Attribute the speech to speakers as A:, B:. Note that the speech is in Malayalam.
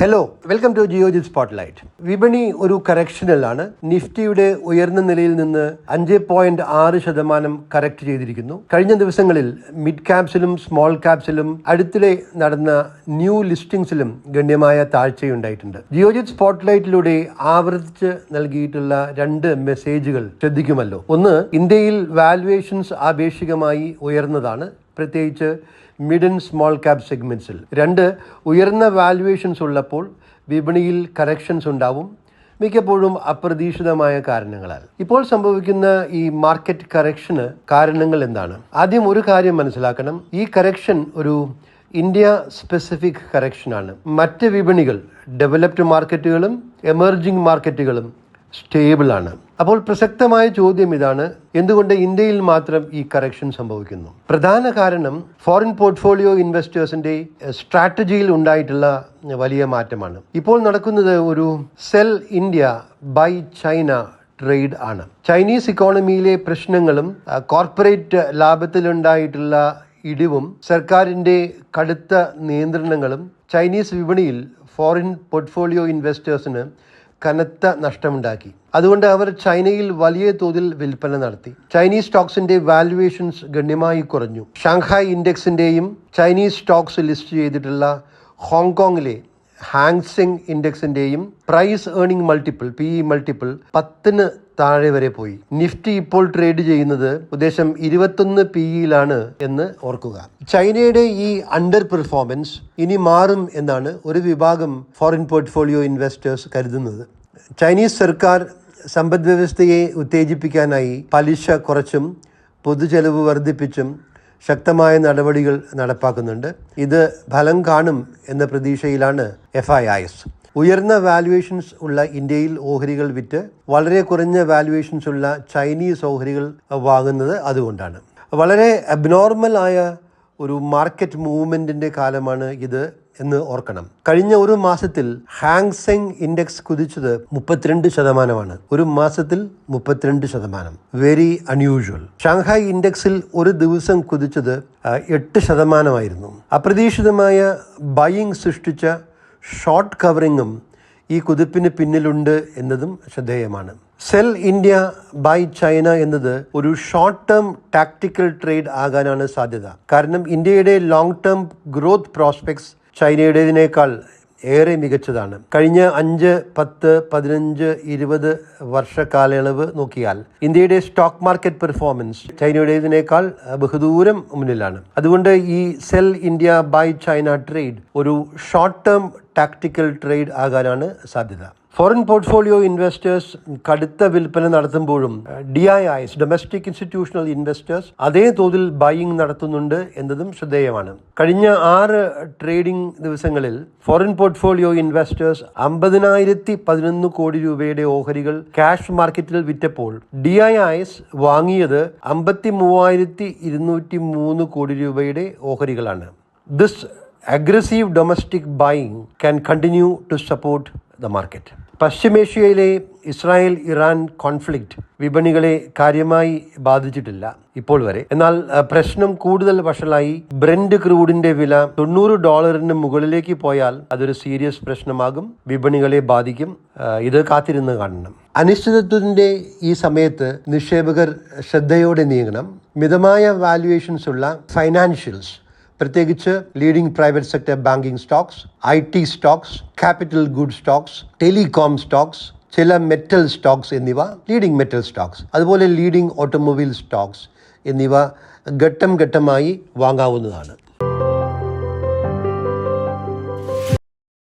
A: Hello welcome to Geojit spotlight വിപണി ഒരു കറക്ഷനിലാണ് നിഫ്റ്റിയുടെ ഉയർന്ന നിലയിൽ നിന്ന് അഞ്ച് പോയിന്റ് ആറ് ശതമാനം കറക്റ്റ് ചെയ്തിരിക്കുന്നു. കഴിഞ്ഞ ദിവസങ്ങളിൽ മിഡ് ക്യാപ്സിലും സ്മോൾ ക്യാപ്സിലും അടുത്തിടെ നടന്ന ന്യൂ ലിസ്റ്റിംഗ്സിലും ഗണ്യമായ താഴ്ചയുണ്ടായിട്ടുണ്ട്. ജിയോജിത് സ്പോട്ട്ലൈറ്റിലൂടെ ആവർത്തിച്ച് നൽകിയിട്ടുള്ള രണ്ട് മെസ്സേജുകൾ ശ്രദ്ധിക്കുമല്ലോ. ഒന്ന് ഇന്ത്യയിൽ വാലുവേഷൻസ് ആപേക്ഷികമായി ഉയർന്നതാണ്. പ്രത്യേകിച്ച് മിഡ് ആൻഡ് സ്മോൾ ക്യാപ് സെഗ്മെന്റ്സിൽ രണ്ട് ഉയർന്ന വാല്യുവേഷൻസ് ഉള്ളപ്പോൾ വിപണിയിൽ കറക്ഷൻസ് ഉണ്ടാവും. മിക്കപ്പോഴും അപ്രതീക്ഷിതമായ കാരണങ്ങളാൽ. ഇപ്പോൾ സംഭവിക്കുന്ന ഈ മാർക്കറ്റ് കറക്ഷന് കാരണങ്ങൾ എന്താണ്? ആദ്യം ഒരു കാര്യം മനസ്സിലാക്കണം. ഈ കറക്ഷൻ ഒരു ഇന്ത്യ സ്പെസിഫിക് കറക്ഷനാണ് മറ്റ് വിപണികൾ ഡെവലപ്ഡ് മാർക്കറ്റുകളും എമർജിംഗ് മാർക്കറ്റുകളും സ്റ്റേബിൾ ആണ് അപ്പോൾ പ്രസക്തമായ ചോദ്യം ഇതാണ്. എന്തുകൊണ്ട് ഇന്ത്യയിൽ മാത്രം ഈ കറക്ഷൻ സംഭവിക്കുന്നു? പ്രധാന കാരണം ഫോറിൻ പോർട്ട്ഫോളിയോ ഇൻവെസ്റ്റേഴ്സിന്റെ സ്ട്രാറ്റജിയിൽ ഉണ്ടായിട്ടുള്ള വലിയ മാറ്റമാണ്. ഇപ്പോൾ നടക്കുന്നത് ഒരു sell India buy China trade ആണ്. ചൈനീസ് ഇക്കോണമിയിലെ പ്രശ്നങ്ങളും കോർപ്പറേറ്റ് ലാഭത്തിലുണ്ടായിട്ടുള്ള ഇടിവും സർക്കാരിന്റെ കടുത്ത നിയന്ത്രണങ്ങളും ചൈനീസ് വിപണിയിൽ ഫോറിൻ പോർട്ട്ഫോളിയോ ഇൻവെസ്റ്റേഴ്സിന് കനത്ത നഷ്ടമുണ്ടാക്കി. അതുകൊണ്ട് അവർ ചൈനയിൽ വലിയ തോതിൽ വിൽപ്പന നടത്തി. ചൈനീസ് സ്റ്റോക്സിന്റെ വാല്യുവേഷൻസ് ഗണ്യമായി കുറഞ്ഞു. ഷാങ്ഹായ് ഇൻഡെക്സിന്റെയും ചൈനീസ് സ്റ്റോക്സ് ലിസ്റ്റ് ചെയ്തിട്ടുള്ള ഹോങ്കോങ്ങിലെ Hang Seng ഇൻഡെക്സിന്റെയും price earning multiple P E multiple പത്തിന് താഴെ വരെ പോയി. നിഫ്റ്റി ഇപ്പോൾ ട്രേഡ് ചെയ്യുന്നത് ഉദ്ദേശം ഇരുപത്തൊന്ന് പി ഇയിലാണ് എന്ന് ഓർക്കുക. ചൈനയുടെ ഈ അണ്ടർ പെർഫോമൻസ് ഇനി മാറും എന്നാണ് ഒരു വിഭാഗം ഫോറിൻ പോർട്ട്ഫോളിയോ ഇൻവെസ്റ്റേഴ്സ് കരുതുന്നത്. ചൈനീസ് സർക്കാർ സമ്പദ് വ്യവസ്ഥയെ ഉത്തേജിപ്പിക്കാനായി പലിശ കുറച്ചും പൊതുചെലവ് വർദ്ധിപ്പിച്ചും ശക്തമായ നടപടികൾ നടപ്പാക്കുന്നുണ്ട്. ഇത് ഫലം കാണും എന്ന പ്രതീക്ഷയിലാണ് എഫ് ഐ എസ് ഉയർന്ന വാല്യുവേഷൻസ് ഉള്ള ഇന്ത്യയിൽ ഓഹരികൾ വിറ്റ് വളരെ കുറഞ്ഞ വാല്യുവേഷൻസ് ഉള്ള ചൈനീസ് ഓഹരികൾ വാങ്ങുന്നത് അതുകൊണ്ടാണ്. വളരെ അബ്നോർമൽ ആയ ഒരു മാർക്കറ്റ് മൂവ്മെന്റിന്റെ കാലമാണ് ഇത്. എന്ന് ഓർക്കണം. കഴിഞ്ഞ ഒരു മാസത്തിൽ ഹാങ്സെങ് ഇൻഡെക്സ് കുതിച്ചത് മുപ്പത്തിരണ്ട് ശതമാനമാണ്. ഒരു മാസത്തിൽ മുപ്പത്തിരണ്ട് ശതമാനം. Very unusual. ഷാങ്ഹായ് ഇൻഡെക്സിൽ ഒരു ദിവസം കുതിച്ചത് എട്ട് ശതമാനമായിരുന്നു. അപ്രതീക്ഷിതമായ ബൈയിങ് സൃഷ്ടിച്ച ഷോർട്ട് കവറിങ്ങും ഈ കുതിപ്പിന് പിന്നിലുണ്ട് എന്നതും ശ്രദ്ധേയമാണ്. സെൽ ഇന്ത്യ ബൈ ചൈന എന്നത് ഒരു ഷോർട്ട് ടേം ടാക്ടിക്കൽ ട്രേഡ് ആകാനാണ് സാധ്യത. കാരണം ഇന്ത്യയുടെ ലോങ് ടേം ഗ്രോത്ത് പ്രോസ്പെക്ട്സ് ചൈനയുടേതിനേക്കാൾ ഏറെ മികച്ചതാണ്. കഴിഞ്ഞ അഞ്ച് പത്ത് പതിനഞ്ച് ഇരുപത് വർഷ കാലയളവ് നോക്കിയാൽ ഇന്ത്യയുടെ സ്റ്റോക്ക് മാർക്കറ്റ് പെർഫോമൻസ് ചൈനയുടേതിനേക്കാൾ ബഹുദൂരം മുന്നിലാണ്. അതുകൊണ്ട് ഈ sell India buy China trade ഒരു ഷോർട്ട് ടേം ടാക്ടിക്കൽ ട്രേഡ് ആകാനാണ് സാധ്യത. ഫോറിൻ പോർട്ട്ഫോളിയോ ഇൻവെസ്റ്റേഴ്സ് കടുത്ത വിൽപ്പന നടത്തുമ്പോഴും D I Is domestic institutional investors അതേ തോതിൽ ബൈയിങ് നടത്തുന്നുണ്ട് എന്നതും ശ്രദ്ധേയമാണ്. കഴിഞ്ഞ ആറ് ട്രേഡിംഗ് ദിവസങ്ങളിൽ ഫോറിൻ പോർട്ട്ഫോളിയോ ഇൻവെസ്റ്റേഴ്സ് അമ്പതിനായിരത്തി പതിനൊന്ന് കോടി രൂപയുടെ ഓഹരികൾ ക്യാഷ് മാർക്കറ്റിൽ വിറ്റപ്പോൾ ഡി ഐ ഐസ് വാങ്ങിയത് അമ്പത്തി മൂവായിരത്തി ഇരുന്നൂറ്റി മൂന്ന് കോടി രൂപയുടെ ഓഹരികളാണ്. This aggressive domestic buying can continue to support the market പശ്ചിമേഷ്യയിലെ ഇസ്രായേൽ ഇറാൻ കോൺഫ്ലിക്റ്റ് വിപണികളെ കാര്യമായി ബാധിച്ചിട്ടില്ല ഇപ്പോൾ വരെ. എന്നാൽ പ്രശ്നം കൂടുതൽ വഷളായി ബ്രെൻഡ് ക്രൂഡിന്റെ വില തൊണ്ണൂറ് ഡോളറിന് മുകളിലേക്ക് പോയാൽ അതൊരു സീരിയസ് പ്രശ്നമാകും വിപണികളെ ബാധിക്കും ഇത് കാത്തിരുന്ന് കാണണം. അനിശ്ചിതത്വത്തിന്റെ ഈ സമയത്ത് നിക്ഷേപകർ ശ്രദ്ധയോടെ നീങ്ങണം. മിതമായ വാല്യുവേഷൻസ് ഉള്ള ഫൈനാൻഷ്യൽസ് പ്രത്യേകിച്ച് leading private sector banking stocks I T stocks capital good stocks telecom stocks ചില മെറ്റൽ സ്റ്റോക്സ് എന്നിവ ലീഡിംഗ് മെറ്റൽ സ്റ്റോക്സ് അതുപോലെ ലീഡിംഗ് ഓട്ടോമൊബൈൽ സ്റ്റോക്സ് എന്നിവ ഘട്ടം ഘട്ടമായി വാങ്ങാവുന്നതാണ്.